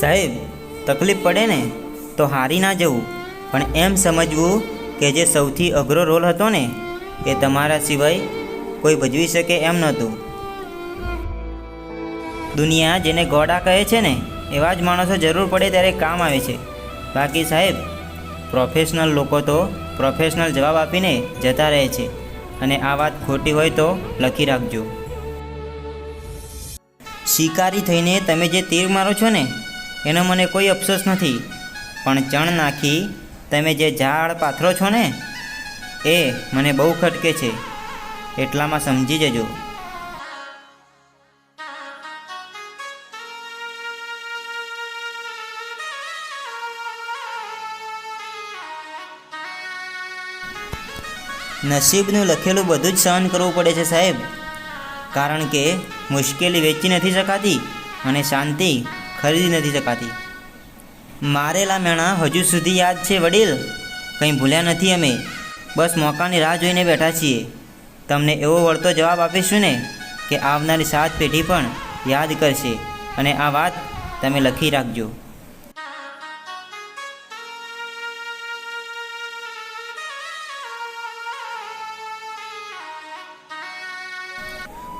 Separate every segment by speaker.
Speaker 1: સાહેબ, તકલીફ પડે ને, તો હારી ના જવું. પણ એમ સમજવું કે જે સૌથી અઘરો રોલ હતો ને, એ તમારા સિવાય કોઈ ભજવી શકે એમ નહોતું. દુનિયા જેને ગોડા કહે છે ને, એવા જ માણસો જરૂર પડે ત્યારે કામ આવે છે. બાકી સાહેબ પ્રોફેશનલ લોકો તો પ્રોફેશનલ જવાબ આપીને જતા રહે છે. અને આ વાત ખોટી હોય તો લખી રાખજો. શિકારી થઈને તમે જે તીર મારો છો ને એનો મને કોઈ અફસોસ નથી. પણ ચણ નાખી તમે જે ઝાડ પાથરો છો ને, એ મને બહુ ખટકે છે. એટલામાં સમજી જજો. નસીબનું લખેલું બધું જ સહન કરવું પડે છે સાહેબ. કારણ કે મુશ્કેલી વેચી નથી શકાતી અને શાંતિ ખરીદી નથી શકાતી મારેલા મેણા હજુ સુધી યાદ છે વડીલ? કંઈ ભૂલ્યા નથી અમે. બસ મોકાની રાહ જોઈને બેઠા છીએ. તમને એવો વળતો જવાબ આપીશું ને કે આવનારી સાત પેઢી પણ યાદ કરશે. અને આ વાત તમે લખી રાખજો.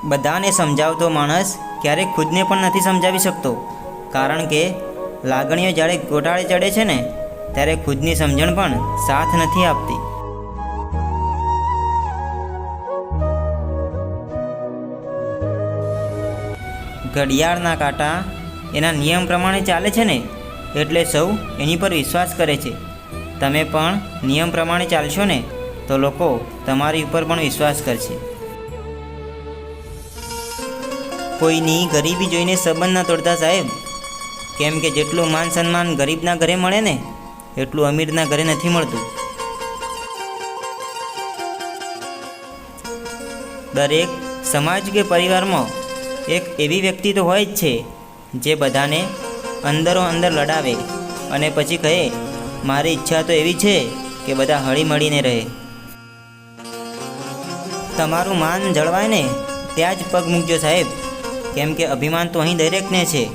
Speaker 1: બધાને સમજાવતો માણસ ક્યારેક ખુદને પણ નથી સમજાવી શકતો. કારણ કે લાગણીઓ જ્યારે ગોટાળે ચડે છે ને, ત્યારે ખુદની સમજણ પણ સાથ નથી આપતી. ઘડિયાળના કાંટા એના નિયમ પ્રમાણે ચાલે છે ને, એટલે સૌ એની પર વિશ્વાસ કરે છે. તમે પણ નિયમ પ્રમાણે ચાલશો ને, તો લોકો તમારી ઉપર પણ વિશ્વાસ કરશે. કોઈની ગરીબી જોઈને સંબંધ ના તોડતા સાહેબ. કેમ કે જેટલું માન સન્માન ગરીબના ઘરે મળે ને, એટલું અમીરના ઘરે નથી મળતું. દરેક સમાજ કે પરિવારમાં એક એવી વ્યક્તિ તો હોય જ છે, જે બધાને અંદરો અંદર લડાવે અને પછી કહે, મારી ઈચ્છા તો એવી છે કે બધા હળી મળીને રહે. તમારું માન જળવાય ને, ત્યાં જ પગ મૂકજો સાહેબ. કેમ કે અભિમાન તો અહીં દરેકને છે.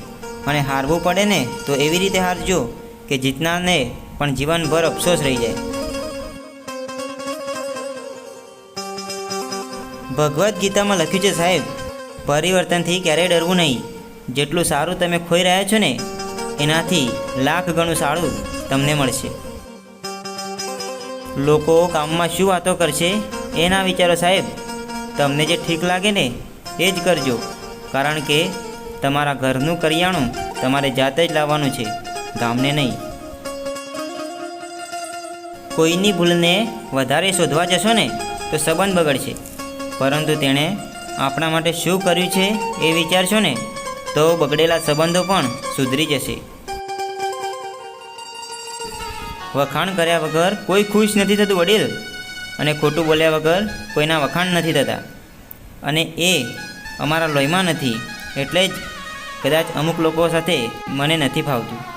Speaker 1: અને હારવું પડે ને, તો એવી રીતે હારજો કે જીતનારને પણ જીવનભર અફસોસ રહી જાય. ભગવદ્ ગીતામાં લખ્યું છે સાહેબ, પરિવર્તનથી ક્યારેય ડરવું નહીં. જેટલું સારું તમે ખોઈ રહ્યા છો ને, એનાથી લાખ ગણું સારું તમને મળશે. લોકો કામમાં શું વાતો કરશે એના વિચારો સાહેબ. તમને જે ઠીક લાગે ને, એ જ કરજો. કારણ કે તમારા ઘરનું કરિયાણું તમારે જાતે જ લાવવાનું છે, ગામને નહીં. કોઈની ભૂલને વધારે શોધવા જશો ને, તો સંબંધ બગડશે. પરંતુ તેણે આપણા માટે શું કર્યું છે એ વિચારશો ને, તો બગડેલા સંબંધો પણ સુધરી જશે. વખાણ કર્યા વગર કોઈ ખુશ નથી થતું વડીલ, અને ખોટું બોલ્યા વગર કોઈના વખાણ નથી થતા. અને એ અમારા લોહીમાં નથી એટલે જ કદાચ અમુક લોકો સાથે મને નથી ફાવતું.